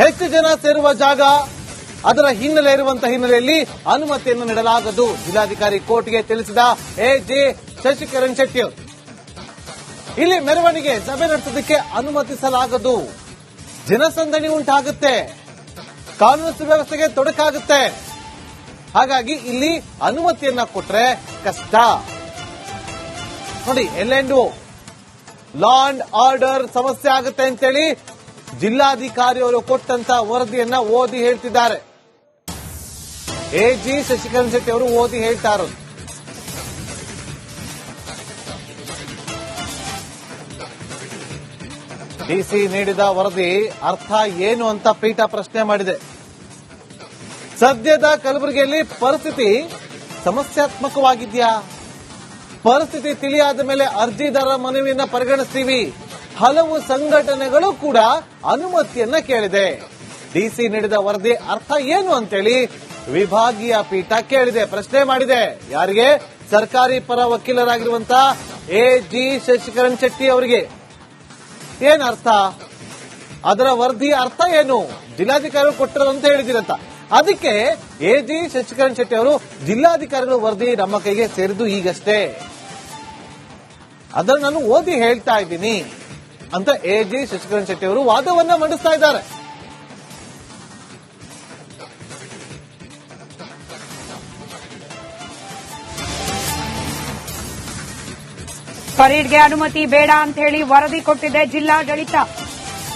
ಹೆಚ್ಚು ಜನ ಸೇರುವ ಜಾಗ ಅದರ ಹಿನ್ನೆಲೆ ಇರುವಂತಹ ಹಿನ್ನೆಲೆಯಲ್ಲಿ ಅನುಮತಿಯನ್ನು ನೀಡಲಾಗದು. ಜಿಲ್ಲಾಧಿಕಾರಿ ಕೋರ್ಟ್ಗೆ ತಿಳಿಸಿದ ಎ ಜೆ ಶಶಿಕರಣ್ ಶೆಟ್ಟಿ. ಇಲ್ಲಿ ಮೆರವಣಿಗೆ ಸಭೆ ನಡೆಸೋದಕ್ಕೆ ಅನುಮತಿಸಲಾಗದು. ಜನಸಂದಣಿ ಉಂಟಾಗುತ್ತೆ. ಕಾನೂನು ಸುವ್ಯವಸ್ಥೆಗೆ ತೊಡಕಾಗುತ್ತೆ. ಹಾಗಾಗಿ ಇಲ್ಲಿ ಅನುಮತಿಯನ್ನ ಕೊಟ್ರೆ ಕಷ್ಟ. ನೋಡಿ ಎಲ್ಲೆಂಡು ಲಾ ಅಂಡ್ ಆರ್ಡರ್ ಸಮಸ್ಯೆ ಆಗುತ್ತೆ ಅಂತೇಳಿ ಜಿಲ್ಲಾಧಿಕಾರಿ ಅವರು ಕೊಟ್ಟಂತ ವರದಿಯನ್ನ ಓದಿ ಹೇಳ್ತಿದ್ದಾರೆ. ಎಜಿ ಶಶಿಕರಣ್ ಶೆಟ್ಟಿ ಅವರು ಓದಿ ಹೇಳ್ತಾ ಇರೋದು ಡಿಸಿ ನೀಡಿದ ವರದಿ ಅರ್ಥ ಏನು ಅಂತ ಪೀಠ ಪ್ರಶ್ನೆ ಮಾಡಿದೆ. ಸದ್ಯದ ಕಲಬುರಗಿಯಲ್ಲಿ ಪರಿಸ್ಥಿತಿ ಸಮಸ್ಯಾತ್ಮಕವಾಗಿದೆಯಾ? ಪರಿಸ್ಥಿತಿ ತಿಳಿಯಾದ ಮೇಲೆ ಅರ್ಜಿದಾರರ ಮನವಿಯನ್ನ ಪರಿಗಣಿಸ್ತೀವಿ. ಹಲವು ಸಂಘಟನೆಗಳು ಕೂಡ ಅನುಮತಿಯನ್ನ ಕೇಳಿದೆ. ಡಿಸಿ ನೀಡಿದ ವರದಿ ಅರ್ಥ ಏನು ಅಂತೇಳಿ ವಿಭಾಗೀಯ ಪೀಠ ಕೇಳಿದೆ, ಪ್ರಶ್ನೆ ಮಾಡಿದೆ. ಯಾರಿಗೆ? ಸರ್ಕಾರಿ ಪರ ವಕೀಲರಾಗಿರುವಂತ ಎ ಜಿ ಶಶಿಕರಣ್ ಶೆಟ್ಟಿ ಅವರಿಗೆ. ಏನ್ ಅರ್ಥ? ಅದರ ವರದಿ ಅರ್ಥ ಏನು? ಜಿಲ್ಲಾಧಿಕಾರಿಗಳು ಕೊಟ್ಟರು ಅಂತ ಹೇಳಿದಿರಂತ ಅದಕ್ಕೆ ಎ ಜಿ ಶಶಿಕರಣ್ ಶೆಟ್ಟಿ ಅವರು ಜಿಲ್ಲಾಧಿಕಾರಿಗಳು ವರದಿ ನಮ್ಮ ಕೈಗೆ ಸೇರಿದ್ದು ಈಗಷ್ಟೇ. ಅದನ್ನು ನಾನು ಓದಿ ಹೇಳ್ತಾ ಇದ್ದೀನಿ. ಅಂತ ಎ ಜಿ ಶೆಟ್ಟಿ ಅವರು ವಾದವನ್ನ ಮಂಡಿಸ್ತಾ ಇದ್ದಾರೆ. ಪರೇಡ್ಗೆ ಅನುಮತಿ ಬೇಡ ಅಂತ ಹೇಳಿ ವರದಿ ಕೊಟ್ಟಿದೆ ಜಿಲ್ಲಾಡಳಿತ.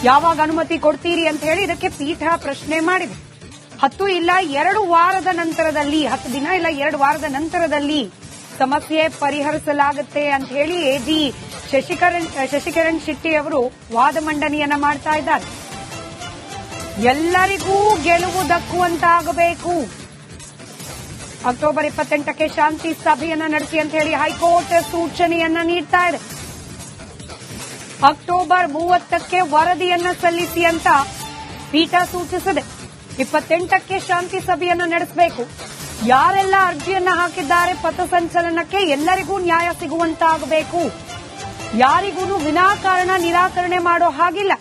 ಯಾವಾಗ ಅನುಮತಿ ಕೊಡ್ತೀರಿ ಅಂತ ಹೇಳಿ ಇದಕ್ಕೆ ಪೀಠ ಪ್ರಶ್ನೆ ಮಾಡಿದೆ. ಹತ್ತು ಇಲ್ಲ ಎರಡು ವಾರದ ನಂತರದಲ್ಲಿ, ಹತ್ತು ದಿನ ಇಲ್ಲ ಎರಡು ವಾರದ ನಂತರದಲ್ಲಿ ಸಮಸ್ಯೆ ಪರಿಹರಿಸಲಾಗುತ್ತೆ ಅಂತ ಹೇಳಿ ಎಜಿ ಶಶಿಕರಣ್ ಶಶಿಕರಣ್ ಶೆಟ್ಟಿ ಅವರು ವಾದ ಮಂಡನೆಯನ್ನ ಮಾಡ್ತಾ ಇದ್ದಾರೆ. ಎಲ್ಲರಿಗೂ ಗೆಲುವು ದಕ್ಕುವಂತಾಗಬೇಕು. ಅಕ್ಟೋಬರ್ ಇಪ್ಪತ್ತೆಂಟಕ್ಕೆ ಶಾಂತಿ ಸಭೆಯನ್ನ ನಡೆಸಿ ಅಂತ ಹೇಳಿ ಹೈಕೋರ್ಟ್ ಸೂಚನೆಯನ್ನ ನೀಡ್ತಾ ಇದೆ. ಅಕ್ಟೋಬರ್ ಮೂವತ್ತಕ್ಕೆ ವರದಿಯನ್ನ ಸಲ್ಲಿಸಿ ಅಂತ ಪೀಠ ಸೂಚಿಸಿದೆ. ಇಪ್ಪತ್ತೆಂಟಕ್ಕೆ ಶಾಂತಿ ಸಭೆಯನ್ನ ನಡೆಸಬೇಕು. ಯಾರೆಲ್ಲ ಅರ್ಜಿಯನ್ನ ಹಾಕಿದ್ದಾರೆ ಪಥಸಂಚಲನಕ್ಕೆ ಎಲ್ಲರಿಗೂ ನ್ಯಾಯ ಸಿಗುವಂತಾಗಬೇಕು. ಯಾರಿಗೂ ವಿನಾಕಾರಣ ನಿರಾಕರಣೆ ಮಾಡೋ ಹಾಗಿಲ್ಲ.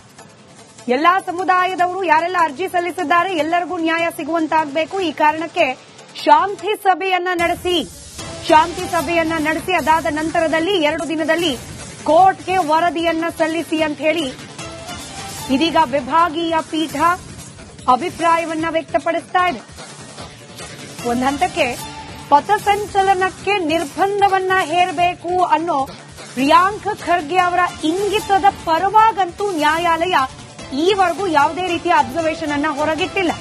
ಎಲ್ಲಾ ಸಮುದಾಯದವರು ಯಾರೆಲ್ಲ ಅರ್ಜಿ ಸಲ್ಲಿಸಿದ್ದಾರೆ, ಎಲ್ಲರಿಗೂ ನ್ಯಾಯ ಸಿಗುವಂತಾಗಬೇಕು. ಈ ಕಾರಣಕ್ಕೆ ಶಾಂತಿ ಸಭೆಯನ್ನ ನಡೆಸಿ, ಶಾಂತಿ ಸಭೆಯನ್ನ ನಡೆಸಿ, ಅದಾದ ನಂತರದಲ್ಲಿ ಎರಡು ದಿನದಲ್ಲಿ ಕೋರ್ಟ್ಗೆ ವರದಿಯನ್ನ ಸಲ್ಲಿಸಿ ಅಂತ ಹೇಳಿ ಇದೀಗ ವಿಭಾಗೀಯ ಪೀಠ ಅಭಿಪ್ರಾಯವನ್ನ ವ್ಯಕ್ತಪಡಿಸ್ತಾ ಇದೆ. ಒಂದ್ ಹಂತಕ್ಕೆ ಪಥಸಂಚಲನಕ್ಕೆ ನಿರ್ಬಂಧವನ್ನ ಹೇರಬೇಕು ಅನ್ನೋ ಪ್ರಿಯಾಂಕ್ ಖರ್ಗೆ ಅವರ ಇಂಗಿತದ ಪರವಾಗಂತೂ ನ್ಯಾಯಾಲಯ ಈವರೆಗೂ ಯಾವುದೇ ರೀತಿಯ ಅಬ್ಸರ್ವೇಷನ್ ಅನ್ನ ಹೊರಗಿಟ್ಟಿಲ್ಲ.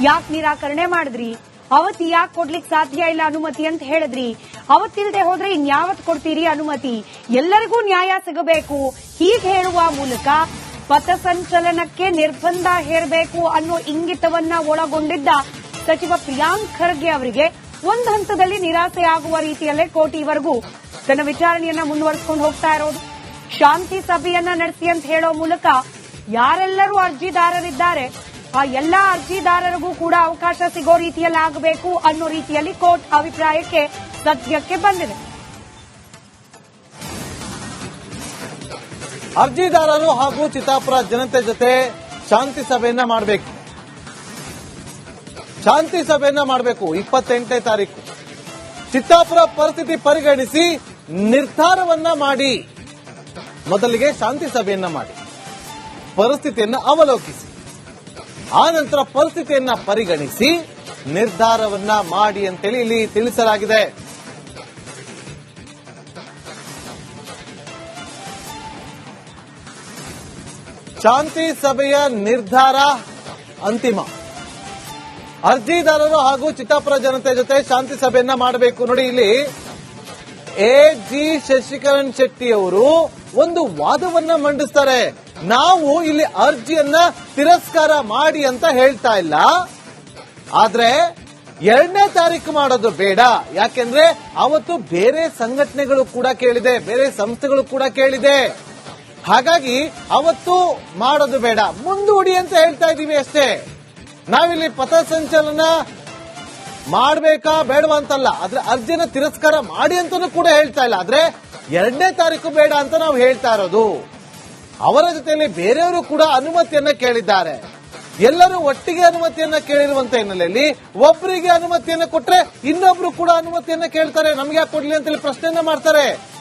ಯಾಕೆ ನಿರಾಕರಣೆ ಮಾಡಿದ್ರಿ? ಅವತ್ತು ಯಾಕೆ ಕೊಡ್ಲಿಕ್ಕೆ ಸಾಧ್ಯ ಇಲ್ಲ ಅನುಮತಿ ಅಂತ ಹೇಳಿದ್ರಿ? ಅವತ್ತಿಲ್ಲದೆ ಹೋದ್ರೆ ಇನ್ಯಾವತ್ ಕೊಡ್ತೀರಿ ಅನುಮತಿ? ಎಲ್ಲರಿಗೂ ನ್ಯಾಯ ಸಿಗಬೇಕು. ಹೀಗೆ ಹೇಳುವ ಮೂಲಕ ಪಥಸಂಚಲನಕ್ಕೆ ನಿರ್ಬಂಧ ಹೇರಬೇಕು ಅನ್ನೋ ಇಂಗಿತವನ್ನ ಒಳಗೊಂಡಿದ್ದ ಸಚಿವ ಪ್ರಿಯಾಂಕ್ ಖರ್ಗೆ ಅವರಿಗೆ ಒಂದು ಹಂತದಲ್ಲಿ ನಿರಾಸೆಯಾಗುವ ರೀತಿಯಲ್ಲೇ ಕೋಟಿವರೆಗೂ ತನ್ನ ವಿಚಾರಣೆಯನ್ನ ಮುಂದುವರಿಸಿಕೊಂಡು ಹೋಗ್ತಾ ಇರೋದು. ಶಾಂತಿ ಸಭೆಯನ್ನ ನಡೆಸಿ ಅಂತ ಹೇಳೋ ಮೂಲಕ ಯಾರೆಲ್ಲರೂ ಅರ್ಜಿದಾರರಿದ್ದಾರೆ. ಆ ಎಲ್ಲಾ ಅರ್ಜಿದಾರರಿಗೂ ಕೂಡ ಅವಕಾಶ ಸಿಗೋ ರೀತಿಯಲ್ಲಿ ಆಗಬೇಕು ಅನ್ನೋ ರೀತಿಯಲ್ಲಿ ಕೋರ್ಟ್ ಅಭಿಪ್ರಾಯಕ್ಕೆ ಸದ್ಯಕ್ಕೆ ಬಂದಿದೆ. ಅರ್ಜಿದಾರರು ಹಾಗೂ ಚಿತ್ತಾಪುರ ಜನತೆ ಜೊತೆ ಶಾಂತಿ ಸಭೆಯನ್ನ ಮಾಡಬೇಕು. ಶಾಂತಿ ಸಭೆಯನ್ನ ಮಾಡಬೇಕು. ಇಪ್ಪತ್ತೆಂಟನೇ ತಾರೀಕು. ಚಿತ್ತಾಪುರ ಪರಿಸ್ಥಿತಿ ಪರಿಗಣಿಸಿ ನಿರ್ಧಾರವನ್ನ ಮಾಡಿ. ಮೊದಲಿಗೆ ಶಾಂತಿ ಸಭೆಯನ್ನ ಮಾಡಿ. ಪರಿಸ್ಥಿತಿಯನ್ನ ಅವಲೋಕಿಸಿ. ಆ ನಂತರ ಪರಿಸ್ಥಿತಿಯನ್ನ ಪರಿಗಣಿಸಿ ನಿರ್ಧಾರವನ್ನ ಮಾಡಿ ಅಂತೇಳಿ ಇಲ್ಲಿ ತಿಳಿಸಲಾಗಿದೆ. ಶಾಂತಿ ಸಭೆಯ ನಿರ್ಧಾರ ಅಂತಿಮ. ಅರ್ಜಿದಾರರು ಹಾಗೂ ಚಿತ್ತಾಪುರ ಜನತೆ ಜೊತೆ ಶಾಂತಿ ಸಭೆಯನ್ನ ಮಾಡಬೇಕು. ನೋಡಿ ಇಲ್ಲಿ ಎ ಜಿ ಶಶಿಕರಣ್ ಶೆಟ್ಟಿ ಅವರು ಒಂದು ವಾದವನ್ನ ಮಂಡಿಸ್ತಾರೆ. ನಾವು ಇಲ್ಲಿ ಅರ್ಜಿಯನ್ನ ತಿರಸ್ಕಾರ ಮಾಡಿ ಅಂತ ಹೇಳ್ತಾ ಇಲ್ಲ. ಆದ್ರೆ ಎರಡನೇ ತಾರೀಕು ಮಾಡೋದು ಬೇಡ. ಯಾಕೆಂದ್ರೆ ಅವತ್ತು ಬೇರೆ ಸಂಘಟನೆಗಳು ಕೂಡ ಕೇಳಿದೆ, ಬೇರೆ ಸಂಸ್ಥೆಗಳು ಕೂಡ ಕೇಳಿದೆ. ಹಾಗಾಗಿ ಅವತ್ತು ಮಾಡೋದು ಬೇಡ. ಮುಂದೂಡಿ ಅಂತ ಹೇಳ್ತಾ ಇದೀವಿ ಅಷ್ಟೇ. ನಾವಿಲ್ಲಿ ಪಥಸಂಚಲನ ಮಾಡ್ಬೇಕಾ ಬೇಡವಾ ಅಂತಲ್ಲ. ಆದ್ರೆ ಅರ್ಜಿನ ತಿರಸ್ಕಾರ ಮಾಡಿ ಅಂತಾನೂ ಕೂಡ ಹೇಳ್ತಾ ಇಲ್ಲ. ಆದ್ರೆ ಎರಡನೇ ತಾರೀಕು ಬೇಡ ಅಂತ ನಾವು ಹೇಳ್ತಾ ಇರೋದು. ಅವರ ಜೊತೆಯಲ್ಲಿ ಬೇರೆಯವರು ಕೂಡ ಅನುಮತಿಯನ್ನ ಕೇಳಿದ್ದಾರೆ. ಎಲ್ಲರೂ ಒಟ್ಟಿಗೆ ಅನುಮತಿಯನ್ನ ಕೇಳಿರುವಂತ ಹಿನ್ನೆಲೆಯಲ್ಲಿ ಒಬ್ಬರಿಗೆ ಅನುಮತಿಯನ್ನ ಕೊಟ್ರೆ ಇನ್ನೊಬ್ರು ಕೂಡ ಅನುಮತಿಯನ್ನ ಕೇಳ್ತಾರೆ. ನಮ್ಗೆ ಯಾಕೆ ಕೊಡ್ಲಿ ಅಂತೇಳಿ ಪ್ರಶ್ನೆಯನ್ನ ಮಾಡ್ತಾರೆ.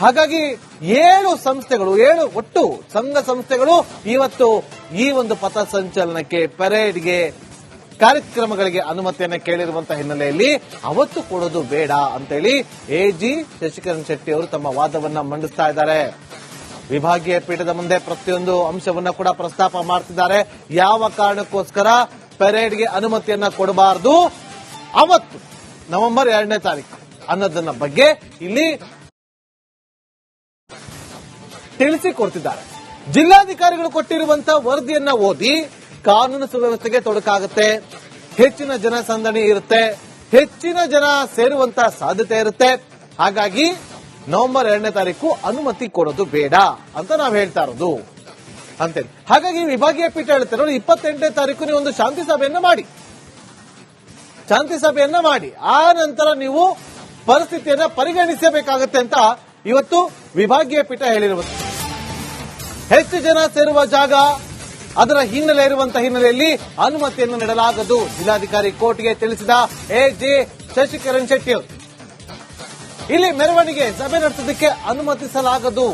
ಹಾಗಾಗಿ ಏಳು ಸಂಸ್ಥೆಗಳು, ಏಳು ಒಟ್ಟು ಸಂಘ ಸಂಸ್ಥೆಗಳು ಇವತ್ತು ಈ ಒಂದು ಪಥಸಂಚಲನಕ್ಕೆ ಪರೇಡ್ಗೆ ಕಾರ್ಯಕ್ರಮಗಳಿಗೆ ಅನುಮತಿಯನ್ನು ಕೇಳಿರುವಂತಹ ಹಿನ್ನೆಲೆಯಲ್ಲಿ ಅವತ್ತು ಕೊಡೋದು ಬೇಡ ಅಂತೇಳಿ ಎಜಿ ಶಶಿಕರಣ್ ಶೆಟ್ಟಿ ಅವರು ತಮ್ಮ ವಾದವನ್ನ ಮಂಡಿಸ್ತಾ ಇದ್ದಾರೆ. ವಿಭಾಗೀಯ ಪೀಠದ ಮುಂದೆ ಪ್ರತಿಯೊಂದು ಅಂಶವನ್ನ ಕೂಡ ಪ್ರಸ್ತಾಪ ಮಾಡ್ತಿದ್ದಾರೆ. ಯಾವ ಕಾರಣಕ್ಕೋಸ್ಕರ ಪೆರೇಡ್ಗೆ ಅನುಮತಿಯನ್ನ ಕೊಡಬಾರದು? ಅವತ್ತು ನವೆಂಬರ್ ಎರಡನೇ ತಾರೀಕು ಅನ್ನೋದನ್ನ ಬಗ್ಗೆ ಇಲ್ಲಿ ತಿಳಿಸಿಕೊಡ್ತಿದ್ದಾರೆ ಜಿಲ್ಲಾಧಿಕಾರಿಗಳು ಕೊಟ್ಟಿರುವಂತಹ ವರದಿಯನ್ನ ಓದಿ ಕಾನೂನು ಸುವ್ಯವಸ್ಥೆಗೆ ತೊಡಕಾಗುತ್ತೆ. ಹೆಚ್ಚಿನ ಜನಸಂದಣಿ ಇರುತ್ತೆ. ಹೆಚ್ಚಿನ ಜನ ಸೇರುವಂತ ಸಾಧ್ಯತೆ ಇರುತ್ತೆ. ಹಾಗಾಗಿ ನವೆಂಬರ್ ಎರಡನೇ ತಾರೀಕು ಅನುಮತಿ ಕೊಡೋದು ಬೇಡ ಅಂತ ನಾವು ಹೇಳ್ತಾ ಇರೋದು. ಅಂತೇಳಿ. ಹಾಗಾಗಿ ವಿಭಾಗೀಯ ಪೀಠ ಹೇಳುತ್ತೆ ನೋಡಿ ಇಪ್ಪತ್ತೆಂಟನೇ ತಾರೀಕು ನೀವು ಒಂದು ಶಾಂತಿ ಸಭೆಯನ್ನ ಮಾಡಿ. ಶಾಂತಿ ಸಭೆಯನ್ನ ಮಾಡಿ. ಆ ನಂತರ ನೀವು ಪರಿಸ್ಥಿತಿಯನ್ನ ಪರಿಗಣಿಸಬೇಕಾಗತ್ತೆ ಅಂತ ಇವತ್ತು ವಿಭಾಗೀಯ ಪೀಠ ಹೇಳಿರುವುದು ಹೆಚ್ಚು ಜನ ಸೇರುವ ಜಾಗ ಅದರ ಹಿನ್ನೆಲೆ ಇರುವಂತಹ ಹಿನ್ನೆಲೆಯಲ್ಲಿ ಅನುಮತಿಯನ್ನು ನೀಡಲಾಗದು. ಜಿಲ್ಲಾಧಿಕಾರಿ ಕೋರ್ಟ್ಗೆ ತಿಳಿಸಿದ ಎ ಜೆ ಶಶಿಕರಣ್ ಶೆಟ್ಟಿ ಇಲ್ಲಿ ಮೆರವಣಿಗೆ ಸಭೆ ನಡೆಸೋದಕ್ಕೆ ಅನುಮತಿಸಲಾಗದು.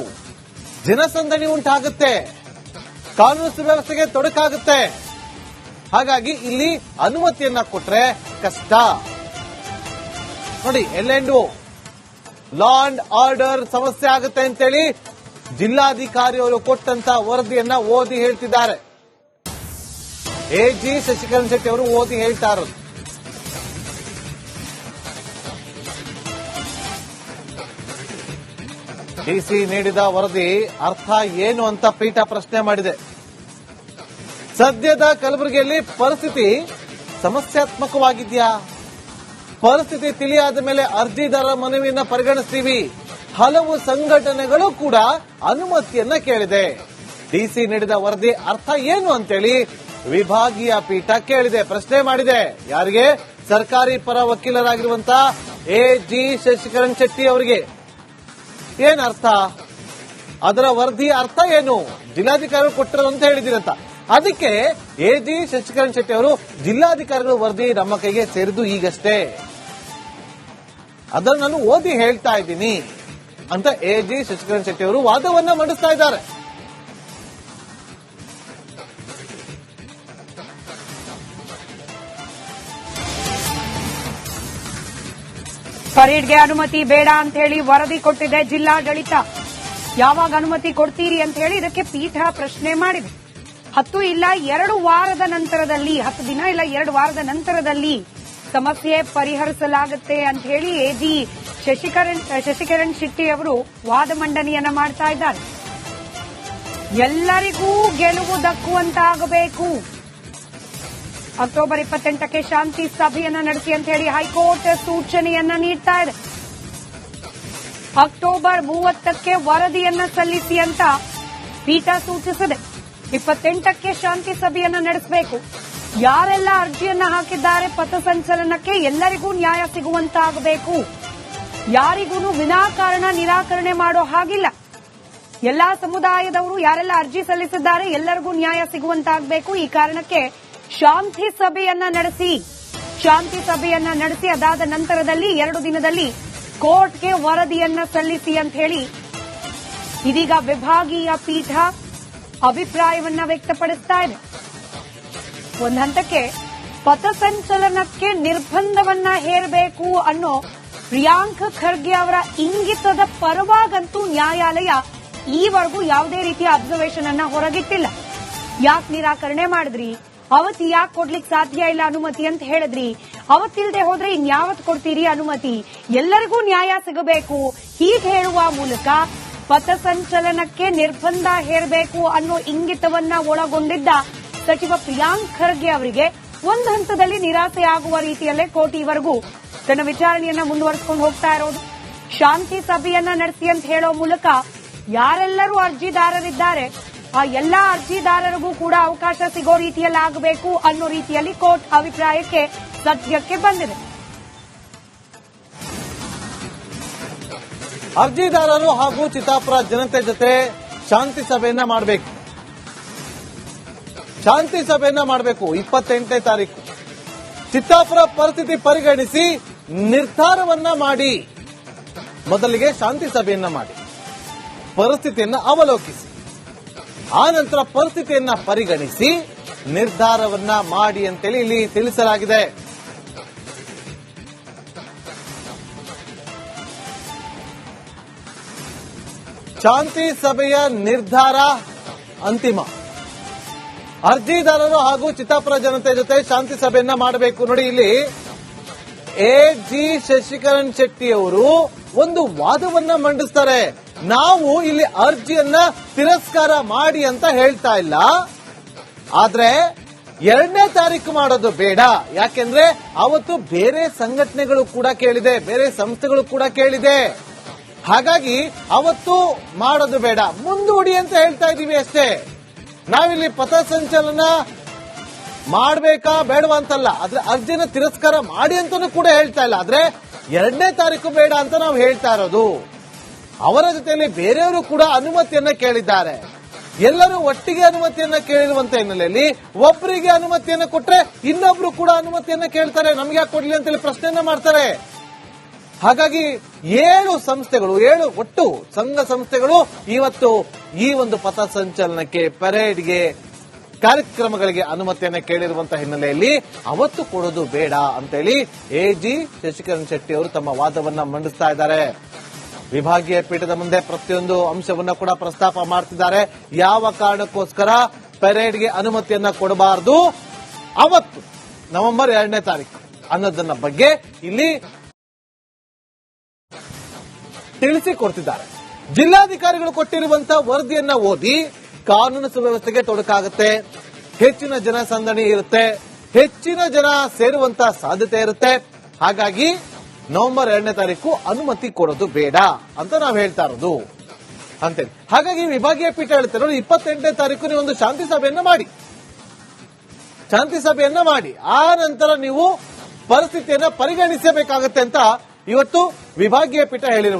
ಜನಸಂದಣಿ ಉಂಟಾಗುತ್ತೆ. ಕಾನೂನು ಸುವ್ಯವಸ್ಥೆಗೆ ತೊಡಕಾಗುತ್ತೆ. ಹಾಗಾಗಿ ಇಲ್ಲಿ ಅನುಮತಿಯನ್ನ ಕೊಟ್ರೆ ಕಷ್ಟ. ನೋಡಿ ಎಲ್ಲೆಂಡು ಲಾ ಅಂಡ್ ಆರ್ಡರ್ ಸಮಸ್ಯೆ ಆಗುತ್ತೆ ಅಂತೇಳಿ ಜಿಲ್ಲಾಧಿಕಾರಿಯವರು ಕೊಟ್ಟಂತ ವರದಿಯನ್ನ ಓದಿ ಹೇಳ್ತಿದ್ದಾರೆ. ಎ ಜಿ ಶಶಿಕಲ್ ಶೆಟ್ಟಿ ಅವರು ಓದಿ ಹೇಳ್ತಾ ಇರೋದು ಡಿಸಿ ನೀಡಿದ ವರದಿ ಅರ್ಥ ಏನು ಅಂತ ಪೀಠ ಪ್ರಶ್ನೆ ಮಾಡಿದೆ. ಸದ್ಯದ ಕಲಬುರಗಿಯಲ್ಲಿ ಪರಿಸ್ಥಿತಿ ಸಮಸ್ಯಾತ್ಮಕವಾಗಿದ್ಯಾ? ಪರಿಸ್ಥಿತಿ ತಿಳಿಯಾದ ಮೇಲೆ ಅರ್ಜಿದಾರರ ಮನವಿಯನ್ನ ಪರಿಗಣಿಸ್ತೀವಿ. ಹಲವು ಸಂಘಟನೆಗಳು ಕೂಡ ಅನುಮತಿಯನ್ನ ಕೇಳಿದೆ. ಡಿಸಿ ನೀಡಿದ ವರದಿ ಅರ್ಥ ಏನು ಅಂತೇಳಿ ವಿಭಾಗೀಯ ಪೀಠ ಕೇಳಿದೆ, ಪ್ರಶ್ನೆ ಮಾಡಿದೆ. ಯಾರಿಗೆ? ಸರ್ಕಾರಿ ಪರ ವಕೀಲರಾಗಿರುವಂತಹ ಎ ಜಿ ಶಶಿಕರಣ್ ಶೆಟ್ಟಿ ಅವರಿಗೆ. ಏನ್ ಅರ್ಥ? ಅದರ ವರದಿ ಅರ್ಥ ಏನು? ಜಿಲ್ಲಾಧಿಕಾರಿಗಳು ಕೊಟ್ಟರು ಅಂತ ಹೇಳಿದಿರಂತ ಅದಕ್ಕೆ ಎ ಜಿ ಶಶಿಕರಣ್ ಶೆಟ್ಟಿ ಅವರು ಜಿಲ್ಲಾಧಿಕಾರಿಗಳ ವರದಿ ನಮ್ಮ ಕೈಗೆ ಸೇರಿದ್ದು ಈಗಷ್ಟೇ. ಅದನ್ನು ನಾನು ಓದಿ ಹೇಳ್ತಾ ಇದ್ದೀನಿ ಅಂತ ಎ ಜಿ ಶಶಿಕರಣ್ ಶೆಟ್ಟಿ ಅವರು ವಾದವನ್ನ ಮಂಡಿಸ್ತಾ ಇದ್ದಾರೆ. ಪರೇಡ್ಗೆ ಅನುಮತಿ ಬೇಡ ಅಂತ ಹೇಳಿ ವರದಿ ಕೊಟ್ಟಿದೆ ಜಿಲ್ಲಾಡಳಿತ. ಯಾವಾಗ ಅನುಮತಿ ಕೊಡ್ತೀರಿ ಅಂತ ಹೇಳಿ ಇದಕ್ಕೆ ಪೀಠ ಪ್ರಶ್ನೆ ಮಾಡಿದೆ. ಹತ್ತು ಇಲ್ಲ ಎರಡು ವಾರದ ನಂತರದಲ್ಲಿ, ಹತ್ತು ದಿನ ಇಲ್ಲ ಎರಡು ವಾರದ ನಂತರದಲ್ಲಿ ಸಮಸ್ಯೆ ಪರಿಹರಿಸಲಾಗುತ್ತೆ ಅಂತ ಹೇಳಿ ಎಜಿ ಶಶಿಕರಣ್ ಶಶಿಕರಣ್ ಶೆಟ್ಟಿ ಅವರು ವಾದ ಮಂಡನೆಯನ್ನ ಮಾಡ್ತಾ ಇದ್ದಾರೆ. ಎಲ್ಲರಿಗೂ ಗೆಲುವು ದಕ್ಕುವಂತಾಗಬೇಕು. ಅಕ್ಟೋಬರ್ ಇಪ್ಪತ್ತೆಂಟಕ್ಕೆ ಶಾಂತಿ ಸಭೆಯನ್ನು ನಡೆಸಿ ಅಂತ ಹೇಳಿ ಹೈಕೋರ್ಟ್ ಸೂಚನೆಯನ್ನ ನೀಡ್ತಾ ಇದೆ. ಅಕ್ಟೋಬರ್ ಮೂವತ್ತಕ್ಕೆ ವರದಿಯನ್ನ ಸಲ್ಲಿಸಿ ಅಂತ ಪೀಠ ಸೂಚಿಸಿದೆ. ಇಪ್ಪತ್ತೆಂಟಕ್ಕೆ ಶಾಂತಿ ಸಭೆಯನ್ನ ನಡೆಸಬೇಕು. ಯಾರೆಲ್ಲ ಅರ್ಜಿಯನ್ನ ಹಾಕಿದ್ದಾರೆ ಪಥಸಂಚಲನಕ್ಕೆ ಎಲ್ಲರಿಗೂ ನ್ಯಾಯ ಸಿಗುವಂತಾಗಬೇಕು. ಯಾರಿಗೂ ವಿನಾಕಾರಣ ನಿರಾಕರಣೆ ಮಾಡೋ ಹಾಗಿಲ್ಲ. ಎಲ್ಲಾ ಸಮುದಾಯದವರು ಯಾರೆಲ್ಲ ಅರ್ಜಿ ಸಲ್ಲಿಸಿದ್ದಾರೆ ಎಲ್ಲರಿಗೂ ನ್ಯಾಯ ಸಿಗುವಂತಾಗಬೇಕು. ಈ ಕಾರಣಕ್ಕೆ ಶಾಂತಿ ಸಭೆಯನ್ನ ನಡೆಸಿ, ಶಾಂತಿ ಸಭೆಯನ್ನ ನಡೆಸಿ ಅದಾದ ನಂತರದಲ್ಲಿ ಎರಡು ದಿನದಲ್ಲಿ ಕೋರ್ಟ್ಗೆ ವರದಿಯನ್ನ ಸಲ್ಲಿಸಿ ಅಂತ ಹೇಳಿ ಇದೀಗ ವಿಭಾಗೀಯ ಪೀಠ ಅಭಿಪ್ರಾಯವನ್ನ ವ್ಯಕ್ತಪಡಿಸ್ತಾ ಇದೆ. ಒಂದು ಹಂತಕ್ಕೆ ಪಥಸಂಚಲನಕ್ಕೆ ನಿರ್ಬಂಧವನ್ನ ಹೇರಬೇಕು ಅನ್ನೋ ಪ್ರಿಯಾಂಕ್ ಖರ್ಗೆ ಅವರ ಇಂಗಿತದ ಪರವಾಗಂತೂ ನ್ಯಾಯಾಲಯ ಈವರೆಗೂ ಯಾವುದೇ ರೀತಿಯ ಅಬ್ಸರ್ವೇಷನ್ ಅನ್ನ ಹೊರಗಿಟ್ಟಿಲ್ಲ. ಯಾಕೆ ನಿರಾಕರಣೆ ಮಾಡಿದ್ರಿ? ಅವತ್ತು ಯಾಕೆ ಕೊಡ್ಲಿಕ್ಕೆ ಸಾಧ್ಯ ಇಲ್ಲ ಅನುಮತಿ ಅಂತ ಹೇಳಿದ್ರಿ. ಅವತ್ತಿಲ್ದೆ ಹೋದ್ರೆ ಇನ್ಯಾವತ್ ಕೊಡ್ತೀರಿ ಅನುಮತಿ? ಎಲ್ಲರಿಗೂ ನ್ಯಾಯ ಸಿಗಬೇಕು. ಹೀಗೆ ಹೇಳುವ ಮೂಲಕ ಪಥಸಂಚಲನಕ್ಕೆ ನಿರ್ಬಂಧ ಹೇರಬೇಕು ಅನ್ನೋ ಇಂಗಿತವನ್ನ ಒಳಗೊಂಡಿದ್ದ ಸಚಿವ ಪ್ರಿಯಾಂಕ್ ಖರ್ಗೆ ಅವರಿಗೆ ಒಂದು ಹಂತದಲ್ಲಿ ನಿರಾಸೆಯಾಗುವ ರೀತಿಯಲ್ಲೇ ಕೋರ್ಟ್ ಈವರೆಗೂ ತನ್ನ ವಿಚಾರಣೆಯನ್ನ ಮುಂದುವರಿಸಿಕೊಂಡು ಹೋಗ್ತಾ ಇರೋದು. ಶಾಂತಿ ಸಭೆಯನ್ನ ನಡೆಸಿ ಅಂತ ಹೇಳೋ ಮೂಲಕ ಯಾರೆಲ್ಲರೂ ಅರ್ಜಿದಾರರಿದ್ದಾರೆ. ಎಲ್ಲಾ ಅರ್ಜಿದಾರರಿಗೂ ಕೂಡ ಅವಕಾಶ ಸಿಗೋ ರೀತಿಯಲ್ಲಿ ಆಗಬೇಕು ಅನ್ನೋ ರೀತಿಯಲ್ಲಿ ಕೋರ್ಟ್ ಅಭಿಪ್ರಾಯಕ್ಕೆ ಸದ್ಯಕ್ಕೆ ಬಂದಿದೆ. ಅರ್ಜಿದಾರರು ಹಾಗೂ ಚಿತ್ತಾಪುರ ಜನತೆ ಜೊತೆ ಶಾಂತಿ ಸಭೆಯನ್ನ ಮಾಡಬೇಕು. ಶಾಂತಿ ಸಭೆಯನ್ನ ಮಾಡಬೇಕು ಇಪ್ಪತ್ತೆಂಟನೇ ತಾರೀಕು. ಚಿತ್ತಾಪುರ ಪರಿಸ್ಥಿತಿ ಪರಿಗಣಿಸಿ ನಿರ್ಧಾರವನ್ನ ಮಾಡಿ. ಮೊದಲಿಗೆ ಶಾಂತಿ ಸಭೆಯನ್ನ ಮಾಡಿ. ಪರಿಸ್ಥಿತಿಯನ್ನ ಅವಲೋಕಿಸಿ. ಆ ನಂತರ ಪರಿಸ್ಥಿತಿಯನ್ನ ಪರಿಗಣಿಸಿ ನಿರ್ಧಾರವನ್ನ ಮಾಡಿ ಅಂತೇಳಿ ಇಲ್ಲಿ ತಿಳಿಸಲಾಗಿದೆ. ಶಾಂತಿ ಸಭೆಯ ನಿರ್ಧಾರ ಅಂತಿಮ. ಅರ್ಜಿದಾರರು ಹಾಗೂ ಚಿತ್ತಾಪುರ ಜನತೆ ಜೊತೆ ಶಾಂತಿ ಸಭೆಯನ್ನ ಮಾಡಬೇಕು. ನೋಡಿ, ಇಲ್ಲಿ ಎ ಜಿ ಶಶಿಕರಣ್ ಶೆಟ್ಟಿ ಅವರು ಒಂದು ವಾದವನ್ನ ಮಂಡಿಸ್ತಾರೆ. ನಾವು ಇಲ್ಲಿ ಅರ್ಜಿಯನ್ನ ತಿರಸ್ಕಾರ ಮಾಡಿ ಅಂತ ಹೇಳ್ತಾ ಇಲ್ಲ. ಆದ್ರೆ ಎರಡನೇ ತಾರೀಕು ಮಾಡೋದು ಬೇಡ. ಯಾಕೆಂದ್ರೆ ಅವತ್ತು ಬೇರೆ ಸಂಘಟನೆಗಳು ಕೂಡ ಕೇಳಿದೆ, ಬೇರೆ ಸಂಸ್ಥೆಗಳು ಕೂಡ ಕೇಳಿದೆ. ಹಾಗಾಗಿ ಅವತ್ತು ಮಾಡೋದು ಬೇಡ. ಮುಂದೂಡಿ ಅಂತ ಹೇಳ್ತಾ ಇದೀವಿ ಅಷ್ಟೇ. ನಾವಿಲ್ಲಿ ಪಥಸಂಚಲನ ಮಾಡ್ಬೇಕಾ ಬೇಡವಾ ಅಂತಲ್ಲ. ಆದ್ರೆ ಅರ್ಜಿನ ತಿರಸ್ಕಾರ ಮಾಡಿ ಅಂತಾನೂ ಕೂಡ ಹೇಳ್ತಾ ಇಲ್ಲ. ಆದ್ರೆ ಎರಡನೇ ತಾರೀಕು ಬೇಡ ಅಂತ ನಾವು ಹೇಳ್ತಾ ಇರೋದು. ಅವರ ಜೊತೆಯಲ್ಲಿ ಬೇರೆಯವರು ಕೂಡ ಅನುಮತಿಯನ್ನ ಕೇಳಿದ್ದಾರೆ. ಎಲ್ಲರೂ ಒಟ್ಟಿಗೆ ಅನುಮತಿಯನ್ನ ಕೇಳಿರುವಂತ ಹಿನ್ನೆಲೆಯಲ್ಲಿ ಒಬ್ಬರಿಗೆ ಅನುಮತಿಯನ್ನ ಕೊಟ್ರೆ ಇನ್ನೊಬ್ರು ಕೂಡ ಅನುಮತಿಯನ್ನ ಕೇಳ್ತಾರೆ. ನಮ್ಗೆ ಯಾಕೆ ಕೊಡ್ಲಿ ಅಂತೇಳಿ ಪ್ರಶ್ನೆಯನ್ನ ಮಾಡ್ತಾರೆ. ಹಾಗಾಗಿ ಏಳು ಸಂಸ್ಥೆಗಳು, ಏಳು ಒಟ್ಟು ಸಂಘ ಸಂಸ್ಥೆಗಳು ಇವತ್ತು ಈ ಒಂದು ಪಥಸಂಚಲನಕ್ಕೆ ಪರೇಡ್ಗೆ ಕಾರ್ಯಕ್ರಮಗಳಿಗೆ ಅನುಮತಿಯನ್ನು ಕೇಳಿರುವಂತಹ ಹಿನ್ನೆಲೆಯಲ್ಲಿ ಅವತ್ತು ಕೊಡೋದು ಬೇಡ ಅಂತೇಳಿ ಎ ಜಿ ಶಶಿಕರಣ್ ಶೆಟ್ಟಿ ಅವರು ತಮ್ಮ ವಾದವನ್ನ ಮಂಡಿಸ್ತಾ ಇದ್ದಾರೆ. ವಿಭಾಗೀಯ ಪೀಠದ ಮುಂದೆ ಪ್ರತಿಯೊಂದು ಅಂಶವನ್ನ ಕೂಡ ಪ್ರಸ್ತಾಪ ಮಾಡ್ತಿದ್ದಾರೆ. ಯಾವ ಕಾರಣಕ್ಕೋಸ್ಕರ ಪೆರೇಡ್ಗೆ ಅನುಮತಿಯನ್ನ ಕೊಡಬಾರದು? ಅವತ್ತು ನವೆಂಬರ್ ಎರಡನೇ ತಾರೀಕು ಅನ್ನೋದನ್ನ ಬಗ್ಗೆ ಇಲ್ಲಿ ತಿಳಿಸಿಕೊಡ್ತಿದ್ದಾರೆ ಜಿಲ್ಲಾಧಿಕಾರಿಗಳು ಕೊಟ್ಟಿರುವಂತಹ ವರದಿಯನ್ನ ಓದಿ ಕಾನೂನು ಸುವ್ಯವಸ್ಥೆಗೆ ತೊಡಕಾಗುತ್ತೆ. ಹೆಚ್ಚಿನ ಜನ ಸಂದಣಿ ಇರುತ್ತೆ. ಹೆಚ್ಚಿನ ಜನ ಸೇರುವಂತ ಸಾಧ್ಯತೆ ಇರುತ್ತೆ. ಹಾಗಾಗಿ ನವೆಂಬರ್ ಎರಡನೇ ತಾರೀಕು ಅನುಮತಿ ಕೊಡೋದು ಬೇಡ ಅಂತ ನಾವು ಹೇಳ್ತಾ ಇರೋದು. ಅಂತೇಳಿ ಹಾಗಾಗಿ ವಿಭಾಗೀಯ ಪೀಠ ಹೇಳ್ತಾರೆ ಇಪ್ಪತ್ತೆಂಟನೇ ತಾರೀಕು ನೀವು ಒಂದು ಶಾಂತಿ ಸಭೆಯನ್ನ ಮಾಡಿ. ಶಾಂತಿ ಸಭೆಯನ್ನ ಮಾಡಿ. ಆ ನಂತರ ನೀವು ಪರಿಸ್ಥಿತಿಯನ್ನ ಪರಿಗಣಿಸಬೇಕಾಗತ್ತೆ ಅಂತ ಇವತ್ತು ವಿಭಾಗೀಯ ಪೀಠ ಹೇಳಿರುವ